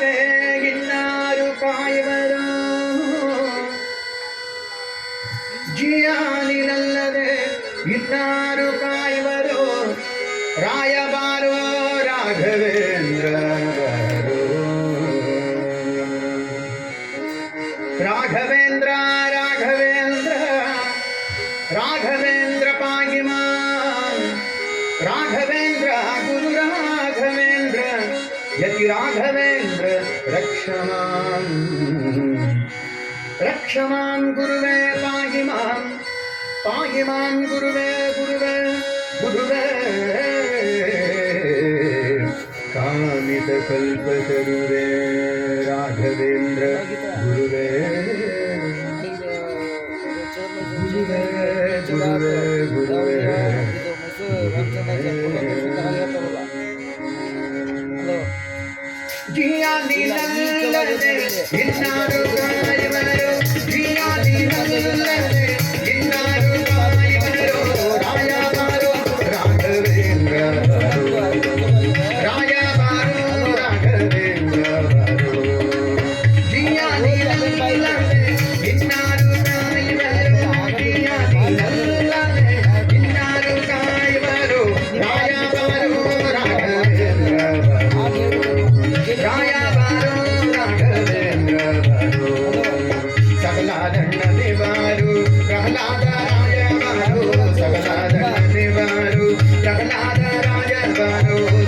ನೀನಲ್ಲದೆ ಇನ್ನಾರು ಕಾಯುವರು. ಜಿಯ ನೀನಲ್ಲದೆ ಇನ್ನಾರು ಕಾಯುವರು. രാഘവേന്ദ്ര ರಾಘವೇಂದ್ರ ರಾಘವೇಂದ್ರ ರಾಘವೇಂದ್ರ. यदि राघवेन्द्र रक्षमान् रक्षमान् गुरुवे पाहि मान् पाहि मान् गुरुवे गुरुवे गुरुवे कामितकल्पतरुवे राघवेन्द्र నిలల్లనే ఇన్నారుగా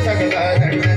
ಸಗದಾಗಣ್ಣ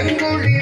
செங்கொழி